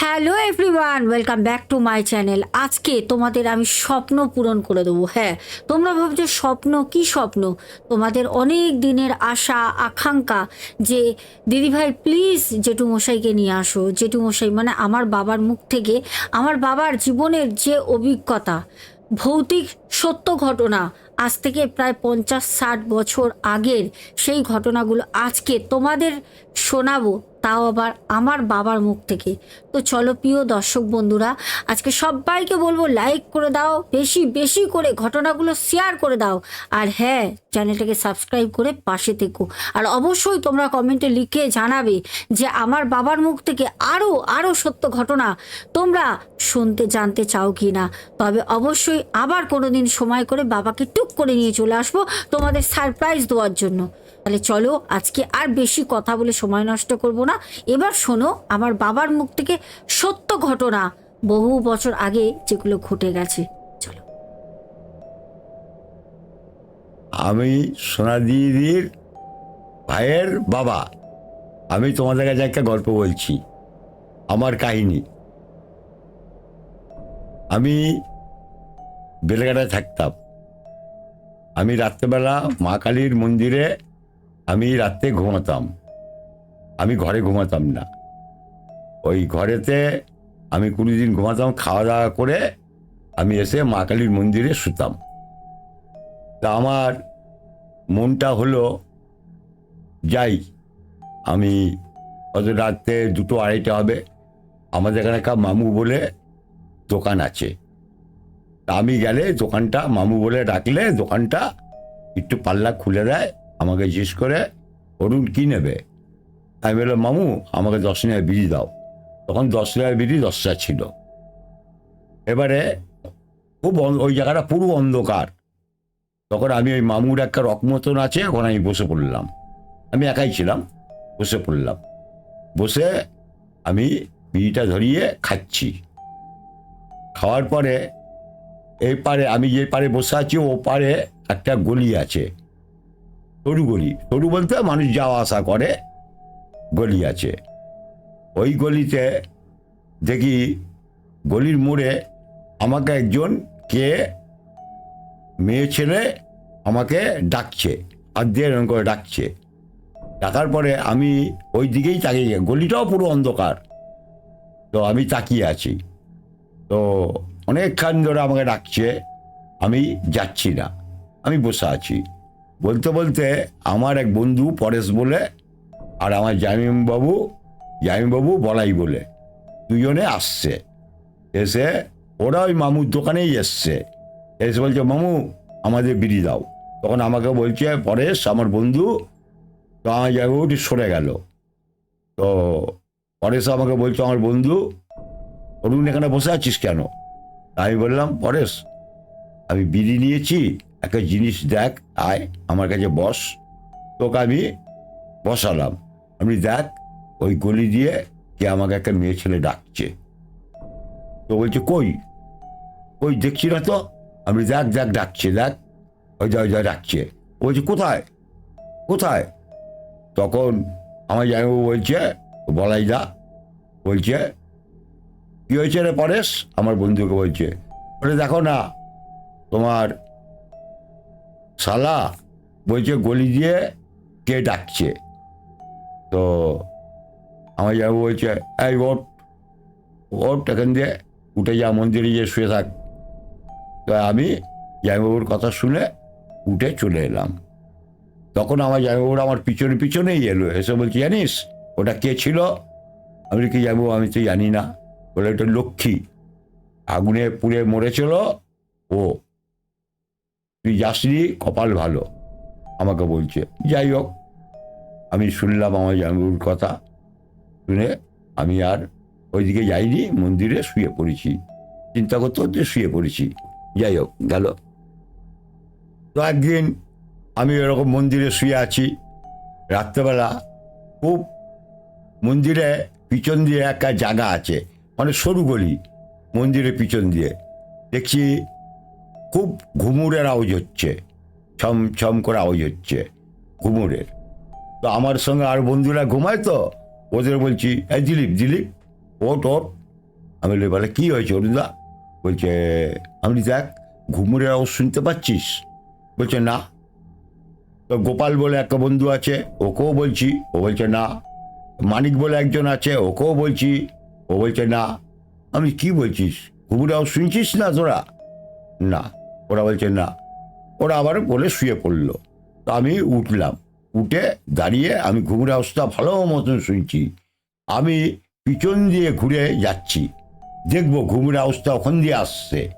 Hello everyone, welcome back to my channel. আজকে তোমাদের আমি স্বপ্ন পূরণ করে দেবো। হ্যাঁ তোমরা ভাবছ স্বপ্ন কি স্বপ্ন? তোমাদের অনেক দিনের আশা, আকাঙ্ক্ষা যে দিদিভাই প্লিজ জেঠু মশাইকে নিয়ে আসো। জেঠু মশাই মানে আমার বাবার মুখ থেকে আমার বাবার জীবনের যে অভিজ্ঞতা, ভৌতিক সত্য ঘটনা, আজ থেকে প্রায় পঞ্চাশ ষাট বছর আগের সেই ঘটনাগুলো আজকে তোমাদের শোনাবো। তাও আবার আমার বাবার মুখ থেকে। তো চলো প্রিয় দর্শক বন্ধুরা, আজকে সবাইকে বলব লাইক করে দাও, বেশি বেশি করে ঘটনাগুলো শেয়ার করে দাও। আর হ্যাঁ চ্যানেলটাকে সাবস্ক্রাইব করে পাশে থেকো। আর অবশ্যই তোমরা কমেন্টে লিখে জানাবে যে আমার বাবার মুখ থেকে আরও আরও সত্য ঘটনা তোমরা শুনতে, জানতে চাও কি না তবে অবশ্যই আবার কোনো দিন সময় করে বাবাকে টুক করে নিয়ে চলে আসব তোমাদের সারপ্রাইজ দেওয়ার জন্য। তাহলে চলো আজকে আর বেশি কথা বলে সময় নষ্ট করব না। এবার শোনো, আমার বাবার মুখ থেকে সত্য ঘটনা বহু বছর আগে যেগুলো ঘটে গেছে। চলো। আমি সোনাদিদির ভাইয়ের বাবা। আমি তোমাদের কাছে একটা গল্প বলছি, আমার কাহিনী। আমি বেলঘাটায় থাকতাম। আমি রাত্রেবেলা মা কালীর মন্দিরে আমি রাত্রে ঘুমাতাম। আমি ঘরে ঘুমাতাম না। ওই ঘরেতে আমি দিন ঘুমাতাম খাওয়া দাওয়া করে আমি এসে মা কালীর মন্দিরে শুতাম। তা আমার মনটা হলো, যাই, আমি অত রাত্রে দুটো আড়াইটা হবে, আমাদের এখানে একটা মামু বলে দোকান আছে। তা আমি গেলে দোকানটা মামু বলে ডাকলে দোকানটা একটু পাল্লা খুলে দেয় আমাকে জিজ্ঞেস করে, অরুণ, কী নেবে? আমি বললাম, মামু, আমাকে দশ টাকা বিড়ি দাও। তখন দশ টাকা বিড়ি দশটা ছিল। এবারে খুব ওই জায়গাটা পুরো অন্ধকার। তখন আমি ওই মামুর একটা রক মতন আছে, ওখানে আমি বসে পড়লাম। আমি একাই ছিলাম, বসে পড়লাম। বসে আমি বিড়িটা ধরিয়ে খাচ্ছি। খাওয়ার পরে এই পারে, আমি যে পারে বসে আছি, ও পারে একটা গলি আছে। সরু গলি। সরু বলতে মানুষ যাওয়া আসা করে, গলি আছে। ওই গলিতে দেখি গলির মোড়ে আমাকে একজন কে মেয়ে ছেলে আমাকে ডাকছে, হাত দিয়ে এরকম করে ডাকছে। ডাকার পরে আমি ওই দিকেই তাকিয়ে গলিটাও পুরো অন্ধকার। তো আমি তাকিয়ে আছি। তো অনেকক্ষণ ধরে আমাকে ডাকছে, আমি যাচ্ছি না। আমি বসে আছি। বলতে বলতে আমার এক বন্ধু পরেশ বলে আর আমার জামিমবাবু জামিমবাবু বলাই বলে। দুজনে আসছে। এসে ওরা ওই মামুর দোকানেই এসছে। এসে বলছে, মামু, আমাদের বিড়ি দাও। তখন আমাকে বলছে, পরেশ, আমার বন্ধু, তো আমার জায়গায় উঠে সরে গেল। তো পরেশ আমাকে বলছে, আমার বন্ধু, অরুণ এখানে বসে আছিস কেন? আমি বললাম, পরেশ, আমি বিড়ি নিয়েছি একটা জিনিস দেখ, আয়, আমার কাছে বস। তোকে আমি বসালাম। আমি দেখ, ওই গলি দিয়ে কে আমাকে একটা মেয়ে ছেলে ডাকছে। তো বলছে, কই? ওই দেখছি না তো? আমি দেখ দেখ, ডাকছে, দেখ। ওই যা ওই যা, ডাকছে। বলছে, কোথায়? কোথায়? তখন আমার জামাইবাবু বলছে, বলাই দা বলছে, কী হয়েছে রে পরেশ? আমার বন্ধুকে বলছে বলে দেখো না, তোমার শালা বলছে গলি দিয়ে কে ডাকছে? তো আমার যাব বলছে, এই ওট ওট এখান দিয়ে, উঠে যা মন্দিরে গিয়ে শুয়ে থাক। তো আমি জামাইবাবুর কথা শুনে উঠে চলে এলাম। তখন আমার জামাইবাবুর আমার পিছনে পিছনেই এলো, এসে বলছি, জানিস, ওটা কে ছিল? আমি কি যাব আমি তো জানি না। বলে, ওটা লক্ষ্মী। আগুনে পুড়ে মরেছিল ও। তুই যাসনি কপাল ভালো। আমাকে বলছে, যাই হোক, আমি শুনলাম আমার জামাইবাবুর কথা, শুনে আমি আর ওইদিকে যাইনি, মন্দিরে শুয়ে পড়েছি। চিন্তা করতে করতে শুয়ে পড়েছি। যাই হোক, গেল। তো একদিন আমি এরকম মন্দিরে শুয়ে আছি। রাত্রেবেলা খুব মন্দিরে পিছন দিয়ে একটা জায়গা আছে মানে সরু গলি, মন্দিরের পিছন দিয়ে। দেখছি খুব ঘুমুরের আওয়াজ হচ্ছে। ছম ছম করে আওয়াজ হচ্ছে ঘুমুরের। তো আমার সঙ্গে আর বন্ধুরা ঘুমায় তো? ওদের বলছি এই দিলীপ দিলীপ ওট ওট আমি বলি, বলে কি হয়েছে অরুণদা? বলছে আমি দেখ ঘুমুরের আওয়াজ শুনতে পাচ্ছিস? বলছে না। তো গোপাল বলে একটা বন্ধু আছে ওকেও বলছি। ও বলছে না। মানিক বলে একজন আছে ওকেও বলছি। ও বলছে না। আমি কি বলছিস? ঘুমুরে আওয়াজ শুনছিস না তোরা? না। ওরা বলছে, না। ওরা আবার বলে শুয়ে পড়ল। তো আমি উঠলাম। উঠে দাঁড়িয়ে আমি ঘুমুরে অবস্থা ভালো মতন শুনছি। আমি পিছন দিয়ে ঘুরে যাচ্ছি। দেখব ঘুমুরে অবস্থা ওখান দিয়ে আসছে।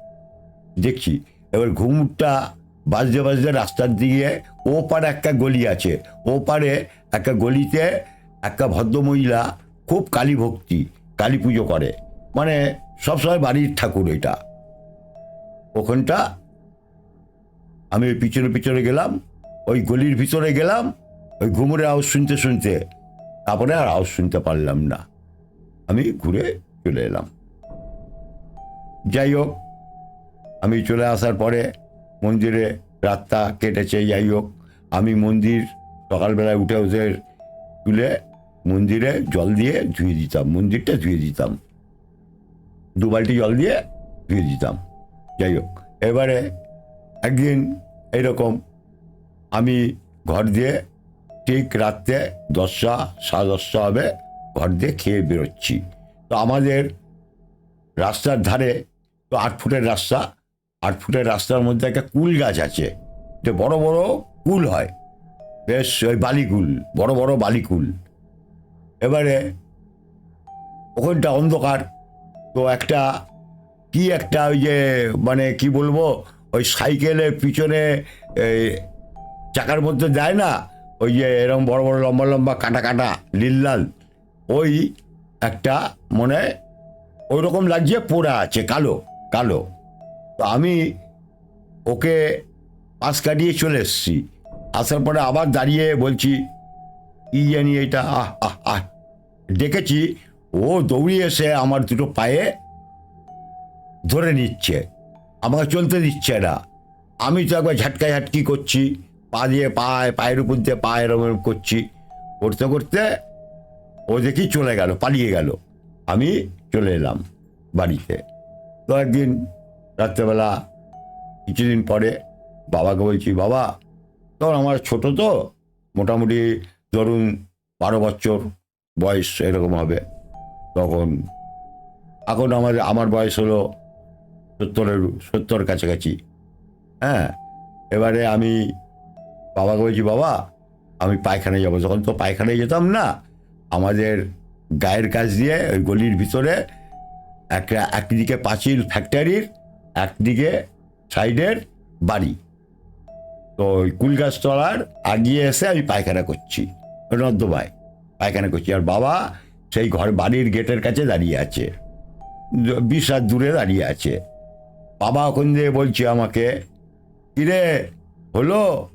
দেখছি, এবার ঘুমুরটা বাজতে বাজতে রাস্তার দিকে ও পারে একটা গলি আছে। ও পারে একটা গলিতে একটা ভদ্রমহিলা খুব কালী ভক্তি, কালী পুজো করে। মানে সবসময় বাড়ির ঠাকুর এটা। ওখানটা আমি ওই পিছনে পিছনে গেলাম, ওই গলির ভিতরে গেলাম, ওই ঘুমুরের আওয়াজ শুনতে শুনতে, তারপরে আর আওয়াজ শুনতে পারলাম না। আমি ঘুরে চলে এলাম। যাই হোক, আমি চলে আসার পরে মন্দিরে রাতটা কেটেছে, যাই হোক, আমি মন্দির সকালবেলায় উঠে ওদের তুলে মন্দিরে জল দিয়ে ধুয়ে দিতাম, মন্দিরটা ধুয়ে দিতাম। দু বালতি জল দিয়ে ধুয়ে দিতাম। যাই হোক, এবারে একদিন এইরকম আমি ঘর দিয়ে ঠিক রাত্রে দশটা, সাড়ে দশটা হবে ঘর দিয়ে খেয়ে বেরোচ্ছি। তো আমাদের রাস্তার ধারে তো আট ফুটের রাস্তা, আট ফুটের রাস্তার মধ্যে একটা কুল গাছ আছে। যে বড় বড় কুল হয়। বেশ, ওই বালিকুল, বড় বড় বালিকুল। এবারে ওখানটা অন্ধকার। তো একটা কি একটা ওই যে মানে কি বলব? ওই সাইকেলের পিছনে এই, চাকার মধ্যে দেয় না? ওই যে এরকম বড় বড় লম্বা লম্বা কাটা কাটা নীল লাল। ওই একটা মনে ওই রকম লাগছে পোড়া আছে কালো কালো। তো আমি ওকে পাশ কাটিয়ে চলে এসেছি। আসার পরে আবার দাঁড়িয়ে বলছি কি জানি এটা? আহ আহ আহ। ডেকেছি ও দৌড়িয়ে এসে আমার দুটো পায়ে ধরে নিচ্ছে। আমাকে চলতে দিচ্ছে না। আমি তো একবার ঝাটকা ঝাটকি করছি, পা দিয়ে পায়ে, পায়ের উপর দিয়ে পা এরম করছি। করতে করতে ও দেখি চলে গেল, পালিয়ে গেল। আমি চলে এলাম বাড়িতে। তো একদিন রাত্রেবেলা কিছুদিন পরে বাবাকে বলছি, বাবা তখন আমার ছোট তো, মোটামুটি ধরুন বারো বছর বয়স এরকম হবে। তখন, এখন আমার আমার বয়স হলো সত্তরের, সত্তর কাছাকাছি। হ্যাঁ এবারে আমি বাবাকে বলছি, বাবা, আমি পায়খানায় যাব। তখন তো পায়খানায় যেতাম না, আমাদের গায়ের কাছ দিয়ে ওই গলির ভিতরে একটা, একদিকে পাঁচিল ফ্যাক্টরির, একদিকে সাইডের বাড়ি। তো ওই কুলগাছতলার আগিয়ে এসে আমি পায়খানা করছি নর্দমায় পায়খানা করছি। আর বাবা সেই ঘর, বাড়ির গেটের কাছে দাঁড়িয়ে আছে বিশ হাত দূরে দাঁড়িয়ে আছে। বাবা ওখান দিয়ে বলছে আমাকে? কিরে, হলো?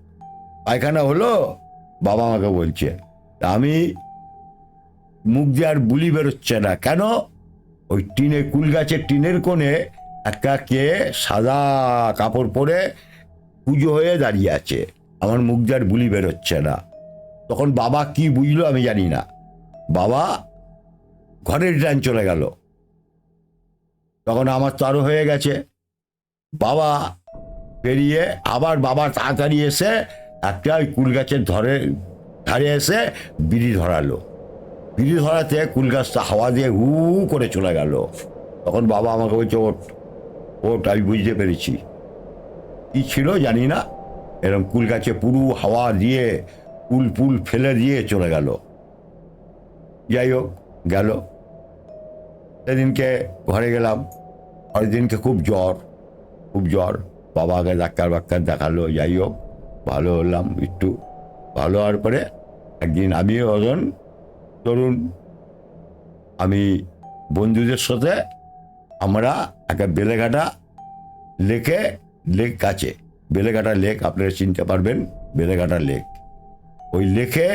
পায়খানা হলো? বাবা আমাকে বলছে আমি মুখ দিয়ে আর বুলি বেরোচ্ছে না। কেন? ওই টিনে, কুল গাছের টিনের কোণে একটা কে সাদা কাপড় পরে পুজো হয়ে দাঁড়িয়ে আছে। আমার মুখ দিয়ে আর বুলি বেরোচ্ছে না। তখন বাবা কি বুঝলো আমি জানি না। বাবা ঘরের ডান চলে গেল। তখন আমার তো আরও হয়ে গেছে। বাবা পেরিয়ে আবার বাবা তাড়াতাড়ি এসে একটা ওই কুল গাছের ধরে, ধারে এসে বিড়ি ধরালো। বিড়ি ধরাতে কুল গাছটা হাওয়া দিয়ে হু করে চলে গেল। তখন বাবা আমাকে বলছে ওট ওট আমি বুঝতে পেরেছি। কি ছিল জানি না। এরকম কুল গাছে পুরু হাওয়া দিয়ে কুল পুল ফেলে দিয়ে চলে গেল। যাই হোক, গেল। সেদিনকে ঘরে গেলাম। দিনকে খুব জ্বর। খুব জ্বর। বাবাকে ডাক্তার বাক্তার দেখাল, যাই হোক, ভালো হলাম একটু। ভালো হওয়ার পরে একদিন আমিও ওজন ধরুন আমি বন্ধুদের সাথে আমরা একটা বেলেঘাটা লেকে, লেক আছে। বেলেঘাটা লেক, আপনারা চিনতে পারবেন, বেলেঘাটা লেক। ওই লেকে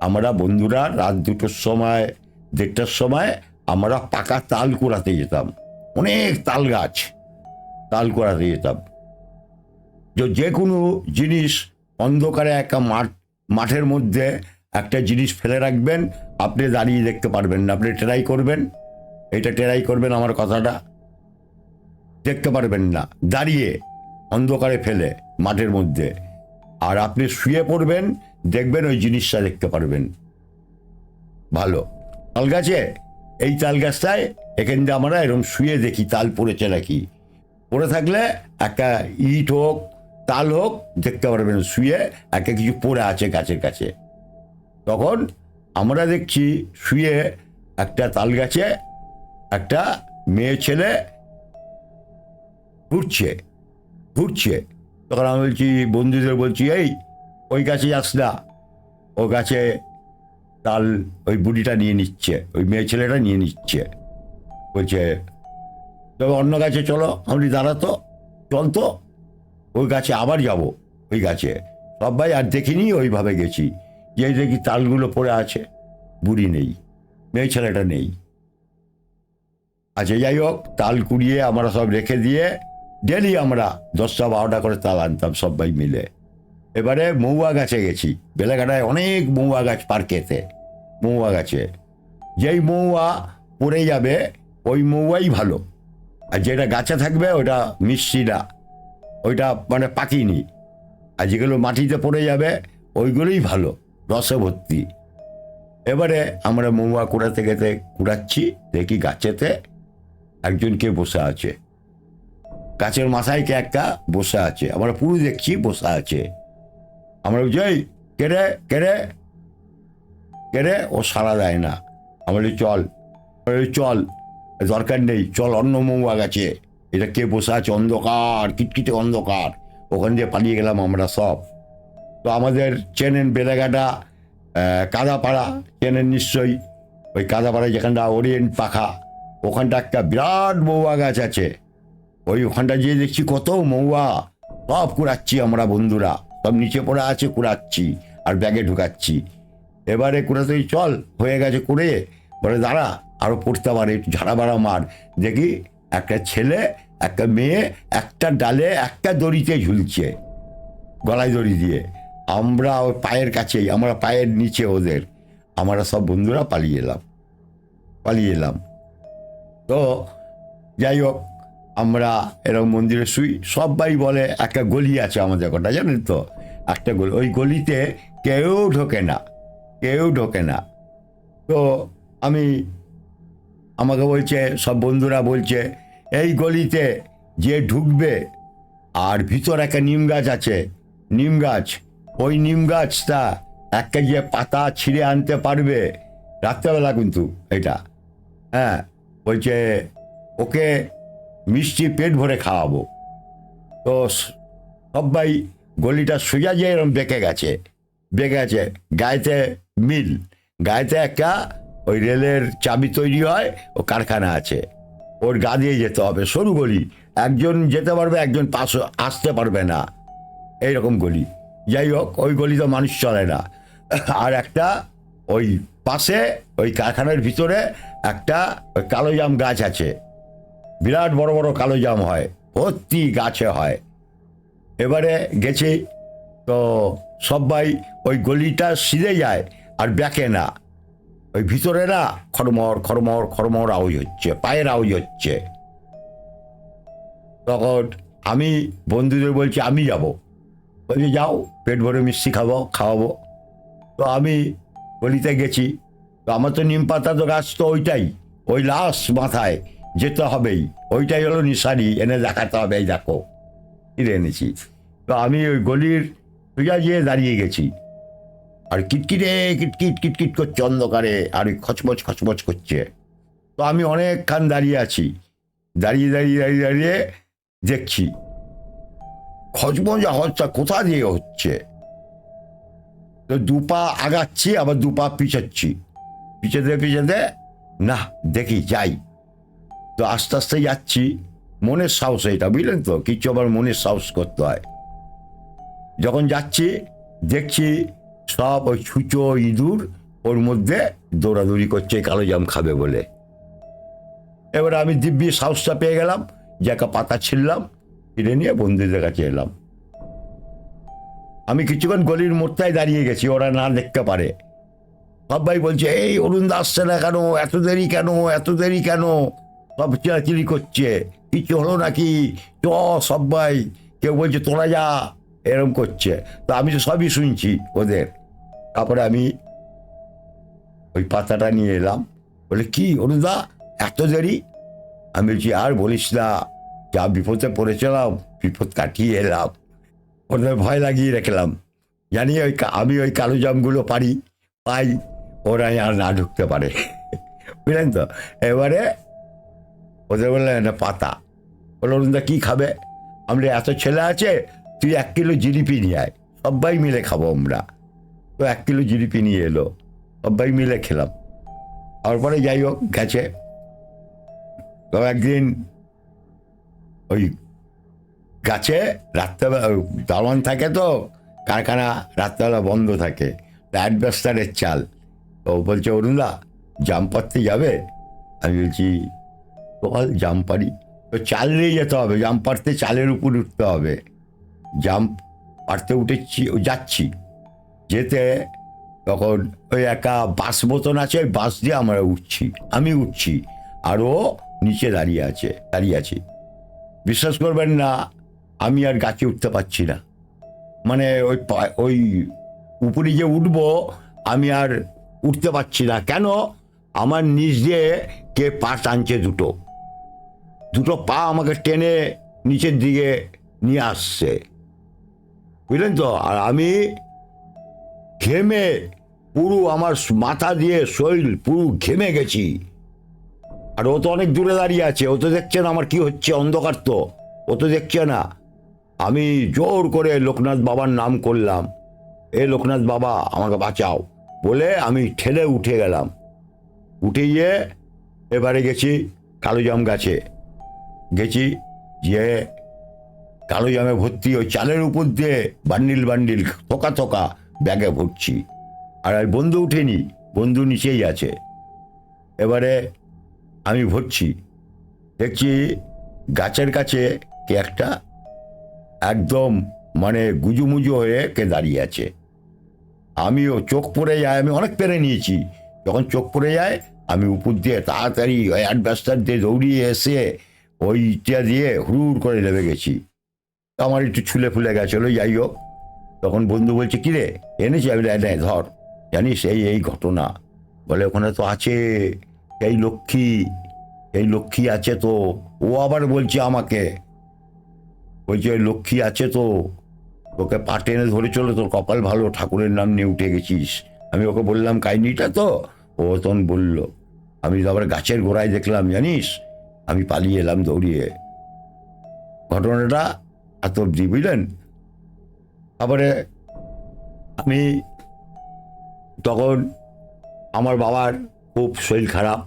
আমরা বন্ধুরা রাত দুটোর সময়, দেড়টার সময় আমরা পাকা তাল কুড়াতে যেতাম। অনেক তাল গাছ। তাল কুড়াতে যেতাম। যে যে কোনো জিনিস অন্ধকারে একটা মাঠ, মাঠের মধ্যে একটা জিনিস ফেলে রাখবেন, আপনি দাঁড়িয়ে দেখতে পারবেন না, আপনি ট্রাই করবেন, এটা টেরাই করবেন আমার কথাটা, দেখতে পারবেন না, দাঁড়িয়ে অন্ধকারে ফেলে মাঠের মধ্যে। আর আপনি শুয়ে পড়বেন, দেখবেন ওই জিনিসটা দেখতে পারবেন। ভালো। তাল গাছে? এই তাল গাছটায় এখান দিয়ে আমরা এরকম শুয়ে দেখি, তাল পড়েছে নাকি? পড়ে থাকলে একটা ইট হোক, তাল হোক, দেখতে পারবেন শুয়ে একটা কিছু পড়ে আছে গাছের কাছে। তখন আমরা দেখছি শুয়ে একটা তাল গাছে একটা মেয়ে ছেলে ঘুরছে ঘুরছে। তখন আমি বলছি, বন্ধুদের বলছি, এই, ওই গাছে যাস না। ও গাছে তাল ওই বুড়িটা নিয়ে নিচ্ছে, ওই মেয়ে ছেলেটা নিয়ে নিচ্ছে। বলছে তবে অন্য গাছে চলো আমি দাঁড়াতো চল তো ওই গাছে আবার যাব, ওই গাছে। সবাই আর দেখিনি ওইভাবে গেছি। যে দেখি তালগুলো পড়ে আছে, বুড়ি নেই, মেয়ে ছেলেটা নেই। আচ্ছা যাই হোক, তাল কুড়িয়ে আমরা সব রেখে দিয়ে ডেলি আমরা দশটা বারোটা করে তাল আনতাম সবাই মিলে। এবারে মৌয়া গাছে গেছি। বেলাঘাটায় অনেক মৌয়া গাছ পার্কেতে মৌয়া গাছে। যেই মৌয়া পড়ে যাবে, ওই মৌয়াই ভালো। আর যেটা গাছে থাকবে, ওটা মিষ্টি না। ওইটা মানে পাকিনি। আর যেগুলো মাটিতে পড়ে যাবে, ওইগুলোই ভালো রসে ভর্তি এবারে আমরা মৌয়া কুড়াতে গেতে কুড়াচ্ছি, দেখি গাছেতে একজনকে বসে আছে। গাছের মাথায় কে একটা বসে আছে। আমরা পুরো দেখছি বসে আছে। আমরা এই কেড়ে কেড়ে কেড়ে ও সাড়া দেয় না। আমরা চল। চল। দরকার নেই চল অন্য মৌয়া গাছে। এটা কে বসে আছে? অন্ধকার কিটকিটে অন্ধকার। ওখান দিয়ে পালিয়ে গেলাম আমরা সব। তো আমাদের চেনেন বেলেঘাটা আহ, কাদাপাড়া চেনেন নিশ্চয়ই। ওই কাদাপাড়ায় যেখানটা ওরিয়েন্ট পাখা ওখানটা একটা বিরাট মৌয়া গাছ আছে। ওই ওখানটা যেয়ে দেখছি কত মৌয়া সব কুড়াচ্ছি আমরা বন্ধুরা। সব নিচে পড়ে আছে কুড়াচ্ছি আর ব্যাগে ঢুকাচ্ছি। এবারে কুড়াতেই চল হয়ে গেছে কুড়ে। বলে দাঁড়া আরও পড়তে পারে, একটু ঝাড়া বাড়া মার। দেখি, একটা ছেলে, একটা মেয়ে, একটা ডালে, একটা দড়িতে ঝুলছে, গলায় দড়ি দিয়ে। আমরা ওই পায়ের কাছেই, আমরা পায়ের নিচে ওদের। আমরা সব বন্ধুরা পালিয়ে এলাম পালিয়ে এলাম। তো, যাই হোক, আমরা এরকম মন্দিরে শুই। সবাই বলে, একটা গলি আছে আমাদের কটা, জানেন তো? একটা গলি, ওই গলিতে কেউ ঢোকে না, কেউ ঢোকে না। তো আমি আমাকে বলছে, সব বন্ধুরা বলছে, এই গলিতে যে ঢুকবে, আর ভিতর একটা নিম গাছ আছে, নিম গাছ, ওই নিম গাছটা একটা যে পাতা ছিঁড়ে আনতে পারবে? রাত্রেবেলা কিন্তু এটা। হ্যাঁ বলছে, ওকে মিষ্টি পেট ভরে খাওয়াবো। তো সবাই গলিটা সোজা যে এরকম বেঁকে গেছে। বেঁকে গেছে, গায়েতে মিল, গায়েতে একটা ওই রেলের চাবি তৈরি হয়, ও কারখানা আছে। ওর গা দিয়ে যেতে হবে। সরু গলি। একজন যেতে পারবে, একজন পাশ আসতে পারবে না। এইরকম গলি। যাই হোক, ওই গলি তো মানুষ চলে না। আর একটা ওই পাশে, ওই কারখানার ভিতরে একটা ওই কালো জাম গাছ আছে। বিরাট বড় বড় কালো জাম হয়। ভর্তি গাছে হয়। এবারে গেছি। তো সবাই ওই গলিটা সিধে যায় আর ব্যাকে না। ওই ভিতরে না খড়মড় খড়মড় খড়মড় আওয়াজ হচ্ছে, পায়ের আওয়াজ হচ্ছে। তখন আমি বন্ধুদের বলছি, আমি যাব। বলছি, যাও, পেট ভরে মিষ্টি খাব, খাওয়াবো। তো আমি গলিতে গেছি। তো আমার তো নিম পাতা তো গাছ তো ওইটাই, ওই লাশ মাথায় যেতে হবেই, ওইটাই হলো নিশানি, এনে দেখাতে হবে, এই দেখো। কিনে এনেছি। তো আমি ওই গলির সোজা গিয়ে দাঁড়িয়ে গেছি। আর কিটকিটে, কিটকিট কিটকিট করছে অন্ধকারে আর ওই খচমচ খচমচ করছে। তো আমি অনেকক্ষণ দাঁড়িয়ে আছি। দাঁড়িয়ে দাঁড়িয়ে দাঁড়িয়ে দাঁড়িয়ে দেখছি। খচমচ হচ্ছে কোথা দিয়ে হচ্ছে? তো দু পা আগাচ্ছি, আবার দু পা পিছাচ্ছি। পিছাতে পিছাতে, না, দেখি, যাই। তো আস্তে আস্তে যাচ্ছি। মনের সাহস এটা, বুঝলেন তো? কিছু আবার মনের সাহস করতে হয়। যখন যাচ্ছি, দেখছি সব ওই ছুঁচো ইঁদুর ওর মধ্যে দৌড়াদৌড়ি করছে, কালো জাম খাবে বলে। এবার আমি দিব্যি সাহসটা পেয়ে গেলাম, যে একটা পাতা ছিললাম ছিঁড়ে নিয়ে বন্ধুদের কাছে এলাম। আমি কিছুক্ষণ গলির মোড়টায় দাঁড়িয়ে গেছি, ওরা না দেখতে পারে। সবাই বলছে, এই অরুণ দা আসছে না কেন? এত দেরি কেন? এত দেরি কেন? সব চিরাচিরি করছে। কিছু হলো নাকি? চ সবাই। কেউ বলছে, তোরা যা। এরম করছে। তো আমি তো সবই শুনছি ওদের। তারপরে আমি ওই পাতাটা নিয়ে এলাম। বলে, কি অরুণদা এত দেরি? আমি বলছি, আর বলিস না, যা বিপদে পড়েছিলাম, বিপদ কাটিয়ে এলাম। ওদের ভয় লাগিয়ে রাখলাম। জানি ওই আমি ওই কালো জামগুলো পারি, পাই, ওরা আর না ঢুকতে পারে। বুঝলেন তো? এবারে ওদের বললেন পাতা। বলল অরুণদা কী খাবে? আমরা এত ছেলে আছে তুই এক কিলো জিলিপি নিয়ে আয়। সবাই মিলে খাব আমরা। তো এক কিলো জিলিপি নিয়ে এলো। সবাই মিলে খেলাম। তারপরে যাই হোক, গেছে। তো একদিন ওই গাছে, রাত্রেবেলা দালান থাকে তো, কারখানা রাত্রেবেলা বন্ধ থাকে। অ্যাডভেস্টারের চাল। তো বলছে, অরুণদা জাম পাড়তে যাবে? আমি বলছি চল জাম পারি। তো চাল নিয়ে যেতে হবে। জাম পাড়তে চালের উপর উঠতে হবে। জাম পাড়তে উঠেছি, যাচ্ছি। যেতে তখন ওই একটা বাস মতন আছে, ওই বাস দিয়ে আমরা উঠছি। আমি উঠছি, আর ও নিচে দাঁড়িয়ে আছে, দাঁড়িয়ে আছি। বিশ্বাস করবেন না, আমি আর গাছে উঠতে পারছি না। মানে ওই ওই উপরে যে উঠব, আমি আর উঠতে পারছি না। কেন? আমার নিচ দিয়ে কে পা টানছে দুটো। দুটো পা আমাকে টেনে নিচের দিকে নিয়ে আসছে। বুঝলেন তো? আর আমি ঘেমে পুরো আমার মাথা দিয়ে শরীর পুরো ঘেমে গেছি। আর ও তো অনেক দূরে দাঁড়িয়ে আছে, ও তো দেখছে না আমার কি হচ্ছে, অন্ধকার তো। ও তো দেখছে না। আমি জোর করে লোকনাথ বাবার নাম করলাম। এ লোকনাথ বাবা, আমাকে বাঁচাও। বলে আমি ঠেলে উঠে গেলাম। উঠে গিয়ে এবারে গেছি কালোজাম গাছে। গেছি যে কালো জামে ভর্তি ওই চালের উপর দিয়ে বান্ডিল বান্ডিল, থোকা থোকা ব্যাগে ভরছি। আর আর বন্ধু উঠেনি, বন্ধু নিচেই আছে। এবারে আমি ভরছি। দেখছি গাছের কাছে কে একটা একদম মানে গুজুমুজু হয়ে কে দাঁড়িয়ে আছে। আমিও চোখ পড়ে যায়, আমি অনেক পেরে নিয়েছি। যখন চোখ পড়ে যায়, আমি উপর দিয়ে তাড়াতাড়ি ওই অ্যাডভাস্টার দিয়ে দৌড়িয়ে এসে ওইটা দিয়ে হুড় করে নেমে গেছি। আমার একটু ছুলে ফুলে গেছিল যাই হোক। তখন বন্ধু বলছে কিরে এনেছি? আমি বলি, "এই নে, ধর জানিস এই এই ঘটনা? বলে ওখানে তো আছে এই লক্ষ্মী এই লক্ষ্মী আছে তো। ও আবার বলছে আমাকে বলছে ওই লক্ষ্মী আছে তো তোকে পা এনে ধরে চলো তোর কপাল ভালো ঠাকুরের নাম নিয়ে উঠে গেছিস। আমি ওকে বললাম কাহিনিটা তো? ও তখন বলল আমি আবার গাছের গোড়ায় দেখলাম জানিস? আমি পালিয়ে এলাম দৌড়িয়ে। ঘটনাটা এত অবধি বুঝলেন তারপরে আমি তখন আমার বাবার খুব শরীর খারাপ,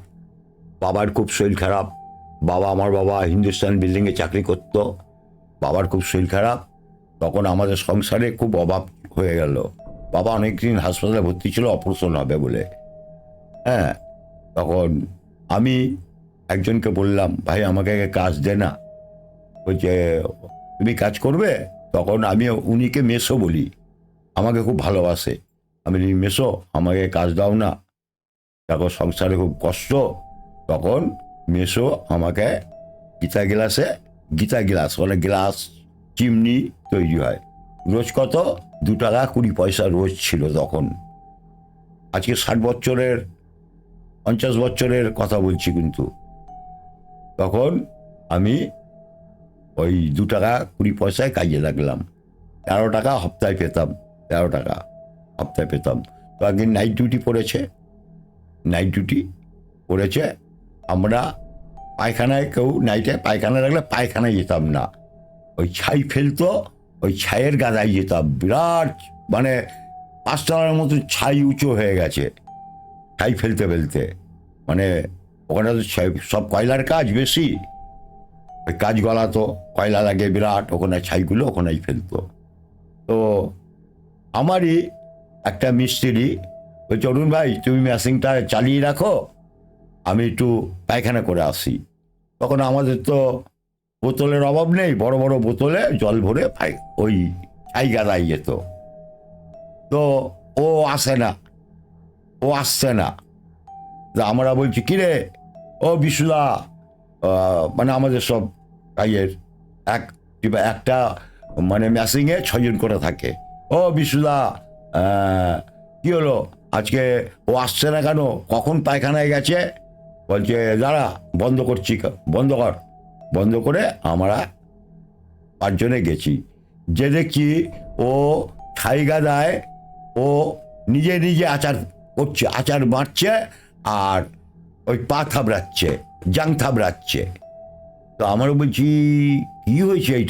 বাবার খুব শরীর খারাপ, বাবা আমার বাবা হিন্দুস্তান বিল্ডিংয়ে চাকরি করত, বাবার খুব শরীর খারাপ, তখন আমাদের সংসারে খুব অভাব হয়ে গেল। বাবা অনেকদিন হাসপাতালে ভর্তি ছিল, অপারেশন হবে বলে। হ্যাঁ তখন আমি একজনকে বললাম, ভাই, আমাকে কাজ দে না। বলছে তুমি কাজ করবে তখন আমি উনিকে মেসো বলি। আমাকে খুব ভালোবাসে। আমি বলি, মেসো আমাকে কাজ দাও না। তারপর সংসারে খুব কষ্ট তখন মেসো আমাকে গীতা গ্লাসে গীতা গ্লাস মানে গ্লাস চিমনি তৈরি হয়। রোজ কত? দু টাকা কুড়ি পয়সা রোজ ছিল তখন। আজকে ষাট বছরের পঞ্চাশ বছরের কথা বলছি কিন্তু। তখন আমি ওই দু টাকা কুড়ি পয়সায় কাজে লাগলাম। তেরো টাকা হপ্তায় পেতাম, তেরো টাকা হপ্তায় পেতাম। তো একদিন নাইট ডিউটি পড়েছে নাইট ডিউটি পড়েছে, আমরা পায়খানায় কেউ নাইটে পায়খানা রাখলে পায়খানায় যেতাম না। ওই ছাই ফেলতো, ওই ছাইয়ের গাদায় যেতাম। বিরাট মানে পাঁচতলার মতো ছাই উঁচু হয়ে গেছে, ছাই ফেলতে ফেলতে। মানে ওখানে তো সব কয়লার কাজ বেশি। ওই কাজ গলাতো কয়লা লাগে বিরাট, ওখানে ছাইগুলো ওখানেই ফেলতো। তো আমারই একটা মিস্ত্রি, বলছে, অরুণ ভাই, তুমি মেশিনটা চালিয়ে রাখো, আমি একটু পায়খানা করে আসি। তখন আমাদের তো বোতলের অভাব নেই, বড় বড় বোতলে জল ভরে ওই ছাই গাদাই যেত। তো ও আসে না, ও আসছে না। আমরা বলছি, কিরে, ও বিশুদা মানে আমাদের সব কাইয়ের এক একটা মানে ম্যাসিংয়ে ছজন করে থাকে। ও বিশুদা কী হলো? আজকে ও আসছে না কেন? কখন পায়খানায় গেছে? বলছে, দাঁড়া, বন্ধ করছি, বন্ধ কর। বন্ধ করে আমরা পাঁচজনে গেছি। যে দেখছি ও ছাই গাদায়, ও নিজে নিজে আচার করছে, আচার বাঁটছে আর ওই পা থাবড়াচ্ছে, জাং থাবড়াচ্ছে। তো আমার বলছি কি হয়েছে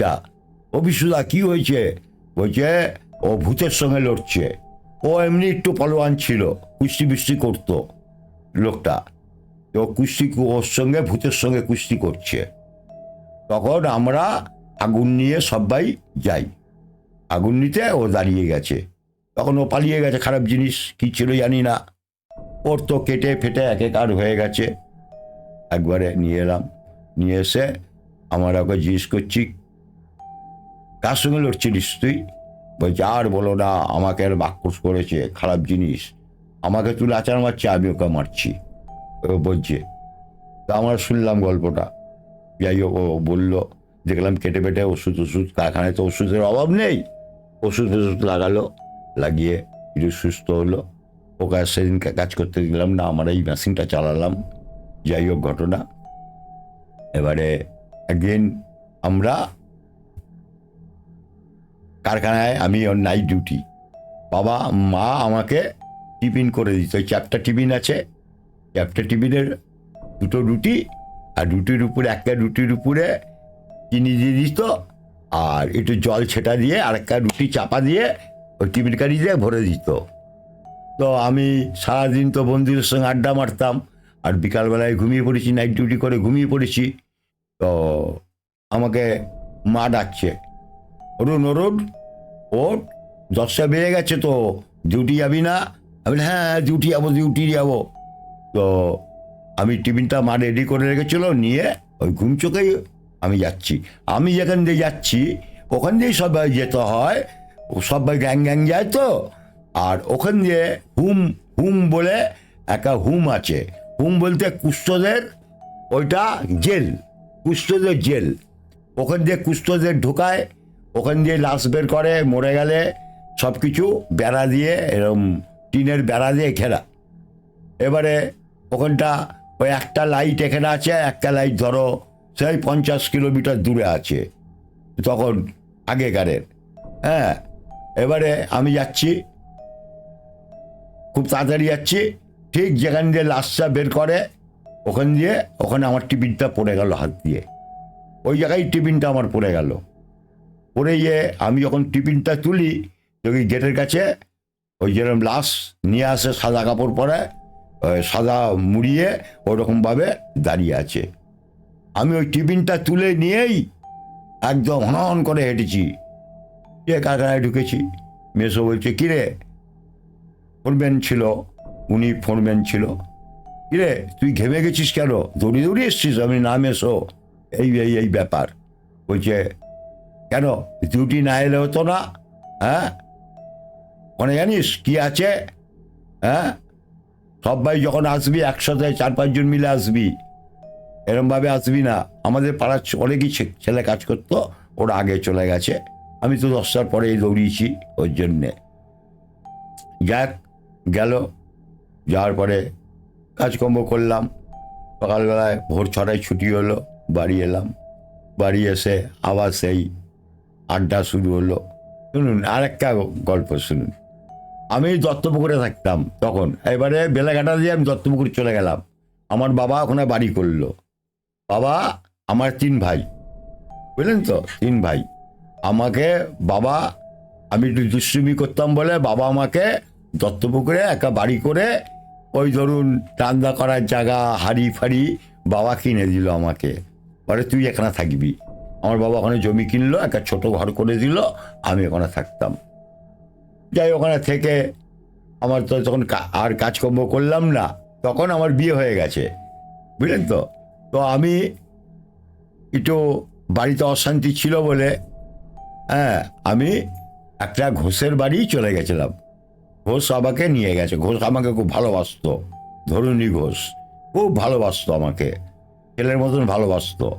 ও বিশুদা, কি হয়েছে? বলছে, ও ভূতের সঙ্গে লড়ছে। ও এমনি একটু পালোয়ান ছিল, কুস্তি বিস্তি করতো লোকটা। তো কুস্তি, ওর সঙ্গে, ভূতের সঙ্গে কুস্তি করছে। তখন আমরা আগুন নিয়ে সবাই যাই। আগুন নিতে ও দাঁড়িয়ে গেছে। তখন ও পালিয়ে গেছে, খারাপ জিনিস কি ছিল জানি না। ওর তো কেটে ফেটে একেকার হয়ে গেছে। একবারে নিয়ে এলাম। নিয়ে এসে আমার ওকে জিজ্ঞেস করছি, কার সঙ্গে লড়ছিলিস তুই? বলছে, আর বলো না, আমাকে আর বাক্যস করেছে, খারাপ জিনিস। আমাকে তুলে আচার মারছে আমি ওকে মারছি। ও বলছে, তা আমরা শুনলাম গল্পটা। যাই হোক, ও বলল, দেখলাম কেটে পেটে ওষুধ ওষুধ, কারখানায় তো ওষুধের অভাব নেই। ওষুধ ওষুধ লাগালো, লাগিয়ে একটু সুস্থ হলো। ওকে সেদিনকে কাজ করতে দিলাম না, আমরা এই মেশিনটা চালালাম। যাই হোক, ঘটনা। এবারে একদিন আমরা কারখানায় আমি নাইট ডিউটি বাবা, মা আমাকে টিফিন করে দিত। ওই চারটা টিফিন আছে। চারটা টিফিনের দুটো রুটি আর রুটির উপরে, একটা রুটির উপরে চিনি দিয়ে দিত আর একটু জল ছেটা দিয়ে আর একটা রুটি চাপা দিয়ে ওই টিফিন কারি দিয়ে ভরে দিত। তো আমি সারাদিন তো বন্ধুদের সঙ্গে আড্ডা মারতাম আর বিকালবেলায় ঘুমিয়ে পড়েছি নাইট ডিউটি করে ঘুমিয়ে পড়েছি। তো আমাকে মা ডাকছে, অরুণ অরুণ, ও দশটা বেড়ে গেছে তো, ডিউটি যাবি না? আমি হ্যাঁ ডিউটি যাব ডিউটি যাব। তো আমি টিফিনটা মা রেডি করে রেখেছিল, নিয়ে ওই ঘুম চোখেই আমি যাচ্ছি। আমি যেখান দিয়ে যাচ্ছি, ওখান দিয়েই সবাই যেতে হয় সবাই গ্যাং গ্যাং যায় তো, আর ওখান দিয়ে হুম হুম বলে একটা হুম আছে। হুম বলতে কুষ্ঠদের, ওইটা জেল। কুষ্ঠদের জেল। ওখান দিয়ে কুষ্ঠদের ঢোকায়, ওখান দিয়ে লাশ বের করে, মরে গেলে সব কিছু বেড়া দিয়ে এরকম টিনের বেড়া দিয়ে ঘেরা। এবারে ওখানটা ওই একটা লাইট এখানে আছে, একটা লাইট ধরো সেই পঞ্চাশ কিলোমিটার দূরে আছে, তখন আগেকারের। হ্যাঁ এবারে আমি যাচ্ছি, খুব তাড়াতাড়ি যাচ্ছি, ঠিক যেখান দিয়ে লাশটা বের করে ওখান দিয়ে, ওখানে আমার টিফিনটা পড়ে গেল হাত দিয়ে। ওই জায়গায় টিফিনটা আমার পড়ে গেল। পড়ে গিয়ে আমি যখন টিফিনটা তুলি, দেখি গেটের কাছে ওই যেরকম লাশ নিয়ে আসে সাদা কাপড় পরে সাদা মুড়িয়ে ওরকমভাবে দাঁড়িয়ে আছে। আমি ওই টিফিনটা তুলে নিয়েই একদম হনহন করে হেঁটেছি। এ কারখানায় ঢুকেছি? মেসো বলছে, কিরে? ফোরম্যান ছিল, উনি ফোরম্যান ছিল। কিরে, তুই ঘেমে গেছিস কেন? দৌড়ি দৌড়ি এসছিস? আমি নাম এসো। এই এই এই ব্যাপার। বলছে, কেন? ডিউটি না এলে হতো না? হ্যাঁ? মানে জানিস কি আছে? হ্যাঁ? সবাই যখন আসবি, একসাথে চার পাঁচজন মিলে আসবি। এরমভাবে আসবি না। আমাদের পাড়ার অনেকই ছেলে কাজ করতো, ওরা আগে চলে গেছে। আমি তো দশটার পরেই দৌড়িয়েছি ওর জন্যে। যাক, গেল। যাওয়ার পরে কাজকর্ম করলাম। সকালবেলায় ভোর ছটায় ছুটি হলো, বাড়ি এলাম। বাড়ি এসে আবার সেই আড্ডা শুরু হলো। শুনুন আর একটা গল্প শুনুন। আমি দত্তপুকুরে থাকতাম তখন। এবারে বেলাঘাটা দিয়ে আমি দত্তপুকুর চলে গেলাম। আমার বাবা ওখানে বাড়ি করল। বাবা আমার তিন ভাই। বুঝলেন তো? তিন ভাই। আমাকে বাবা, আমি একটু দুষ্টুমি করতাম বলে বাবা আমাকে দত্তপুকুরে একটা বাড়ি করে ওই ধরুন রান্না করার জায়গা হাড়ি ফাড়ি বাবা কিনে দিল আমাকে। পরে তুই এখানে থাকবি। আমার বাবা ওখানে জমি কিনলো, একটা ছোট ঘর করে দিল, আমি ওখানে থাকতাম। যাই, ওখানে থেকে আমার তো তখন আর কাজকর্ম করলাম না, তখন আমার বিয়ে হয়ে গেছে। বুঝলেন তো? তো আমি একটু বাড়িতে অশান্তি ছিল বলে হ্যাঁ আমি একটা ঘোষের বাড়ি চলে গেছিলাম। ঘোষ আমাকে নিয়ে গেছে। ঘোষ আমাকে খুব ভালোবাসতো। ধরুণী ঘোষ, খুব ভালোবাসতো আমাকে। ছেলের মতন ভালোবাসতো।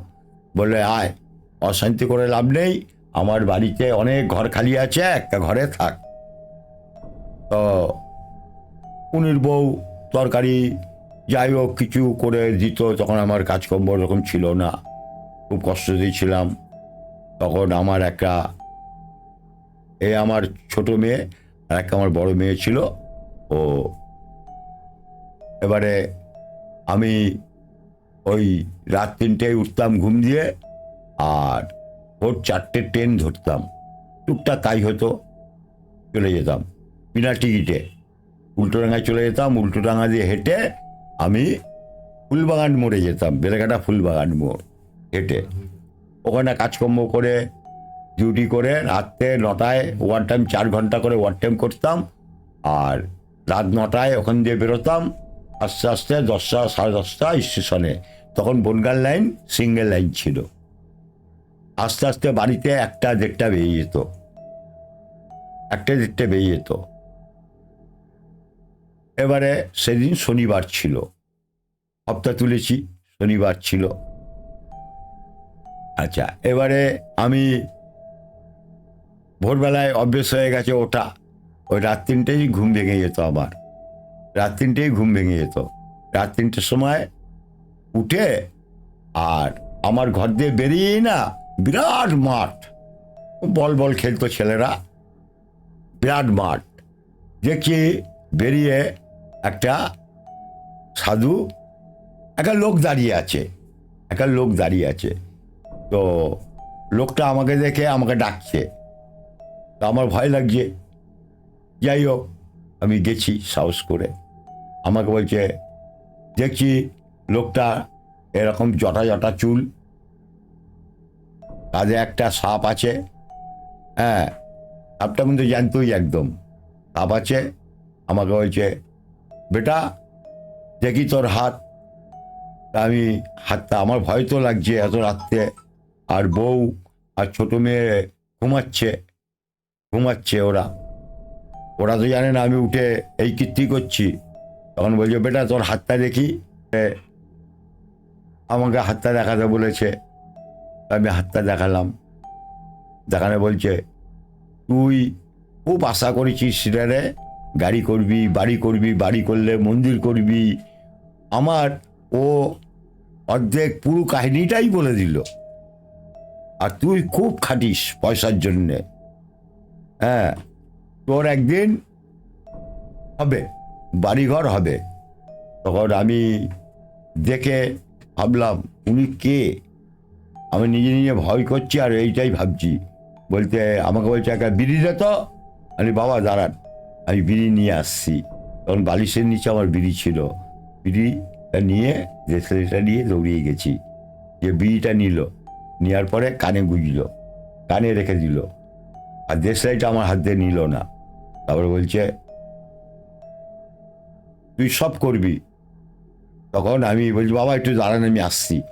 বললে, আয়, অশান্তি করে লাভ নেই। আমার বাড়িতে অনেক ঘর খালি আছে, একটা ঘরে থাক। তো উনির বউ তরকারি যাই হোক কিছু করে দিত, তখন আমার কাজকর্ম ওরকম ছিল না। খুব কষ্ট দিয়েছিলাম তখন আমার একটা, এ আমার ছোট মেয়ে আর একটা আমার বড় মেয়ে ছিল, ও এবারে আমি ওই রাত তিনটেয় উঠতাম ঘুম দিয়ে আর ভোর চারটে ট্রেন ধরতাম। টুকটাক তাই হতো, চলে যেতাম বিনা টিকিটে। উল্টোডাঙ্গায় চলে যেতাম উল্টোডাঙ্গা দিয়ে হেঁটে আমি ফুলবাগান মোড়ে যেতাম, বেলেঘাটা ফুলবাগান মোড় হেঁটে। ওখানে কাজকর্ম করে ডিউটি করে রাত্রে নটায় ওয়ার টাইম চার ঘণ্টা করে ওয়ার টাইম করতাম। আর রাত নটায় ওখান দিয়ে বেরোতাম, আস্তে আস্তে দশটা, সাড়ে দশটা স্টেশনে তখন বনগাল লাইন সিঙ্গেল লাইন ছিল। আস্তে আস্তে বাড়িতে একটা দেড়টা বেরিয়ে যেত। একটা দেড়টা বেরিয়ে যেত। এবারে সেদিন শনিবার ছিল। হপ্তা তুলেছি, শনিবার ছিল। আচ্ছা এবারে আমি ভোরবেলায় অভ্যেস হয়ে গেছে ওটা। ওই রাত তিনটেই ঘুম ভেঙে যেত আমার। রাত তিনটেই ঘুম ভেঙে যেত। রাত তিনটের সময় উঠে আর আমার ঘর দিয়ে বেরিয়েই না, বিরাট মাঠ। বল বল খেলতো ছেলেরা। বিরাট মাঠ। দেখি বেরিয়ে একটা সাধু, একটা লোক দাঁড়িয়ে আছে। একটা লোক দাঁড়িয়ে আছে। তো লোকটা আমাকে দেখে আমাকে ডাকছে। আমার ভয় লাগছে। যাই হোক, আমি গেছি সাহস করে। আমাকে বলছে, দেখছি লোকটা এরকম জটা জটা চুল। কাঁধে একটা সাপ আছে। হ্যাঁ সাপটা কিন্তু জানতোই একদম। সাপ আছে। আমাকে বলছে, বেটা, দেখি তোর হাত। তা আমি হাতটা আমার ভয় তো লাগছে এত রাত্রে। আর বউ আর ছোটো মেয়ে ঘুমাচ্ছে। ঘুমাচ্ছে ওরা। ওরা তো জানে না আমি উঠে এই কীর্তি করছি। তখন বলছে, বেটা, তোর হাতটা দেখি। আমাকে হাতটা দেখাতে বলেছে। আমি হাতটা দেখালাম। দেখানে বলছে, তুই খুব আশা করেছিস সিটারে গাড়ি করবি, বাড়ি করবি, বাড়ি করলে মন্দির করবি। আমার ও অর্ধেক পুরো কাহিনীটাই বলে দিল। আর তুই খুব খাটিস পয়সার জন্যে। হ্যাঁ তোর একদিন হবে, বাড়িঘর হবে। তখন আমি দেখে ভাবলাম, উনি কে? আমি নিজে নিজে ভয় করছি আর এইটাই ভাবছি। বলতে, আমাকে বলছে, একটা বিড়ি দে তো। আমি, বাবা, দাঁড়ান, আমি বিড়ি নিয়ে আসছি। তখন বালিশের নিচে আমার বিড়ি ছিল। বিড়িটা নিয়ে দেশটা নিয়ে দৌড়িয়ে গেছি। যে বিড়িটা নিল, নেওয়ার পরে কানে গুজলো, কানে রেখে দিল। আর দেশলাইটা আমার হাত নিল না। তারপরে বলছে, তুই সব করবি। তখন আমি বলছি, বাবা, একটু দাঁড়ান, আমি আসছি।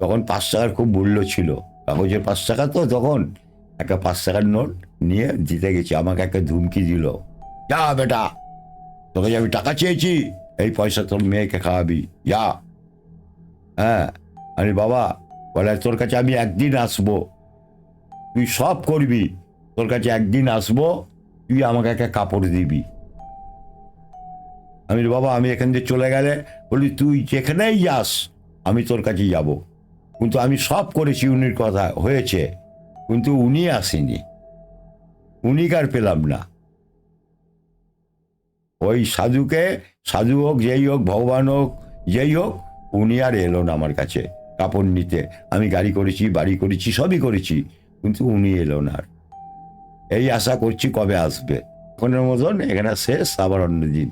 তখন পাঁচ টাকার খুব মূল্য ছিল। কাগজের পাঁচ টাকা তো তখন। একটা পাঁচ টাকার নোট নিয়ে দিতে গেছি, আমাকে একটা ধুমকি দিল, যা বেটা, তোকে আমি টাকা চেয়েছি, এই পয়সা তোর মেয়েকে খাওয়াবি, যা। হ্যাঁ আমি, বাবা, বলে, তোর কাছে আমি একদিন আসব। তুই সব করবি। তোর কাছে একদিন আসব, তুই আমাকে একটা কাপড় দিবি। আমি বাবা, আমি এখান থেকে চলে গেলে। বলি তুই যেখানেই যাস, আমি তোর কাছে যাব। কিন্তু আমি সব করেছি, উনির কথা হয়েছে। কিন্তু উনি আসেনি। উনি কার পেলাম না। ওই সাধুকে, সাধু হোক, যেই হোক, ভগবান হোক, যেই হোক, উনি আর এলো না আমার কাছে কাপড় নিতে। আমি গাড়ি করেছি, বাড়ি করেছি, সবই করেছি, কিন্তু উনি এলো না আর। এই আশা করছি কবে আসবে? এখনের মতন এখানে শেষ আবার অন্য দিন।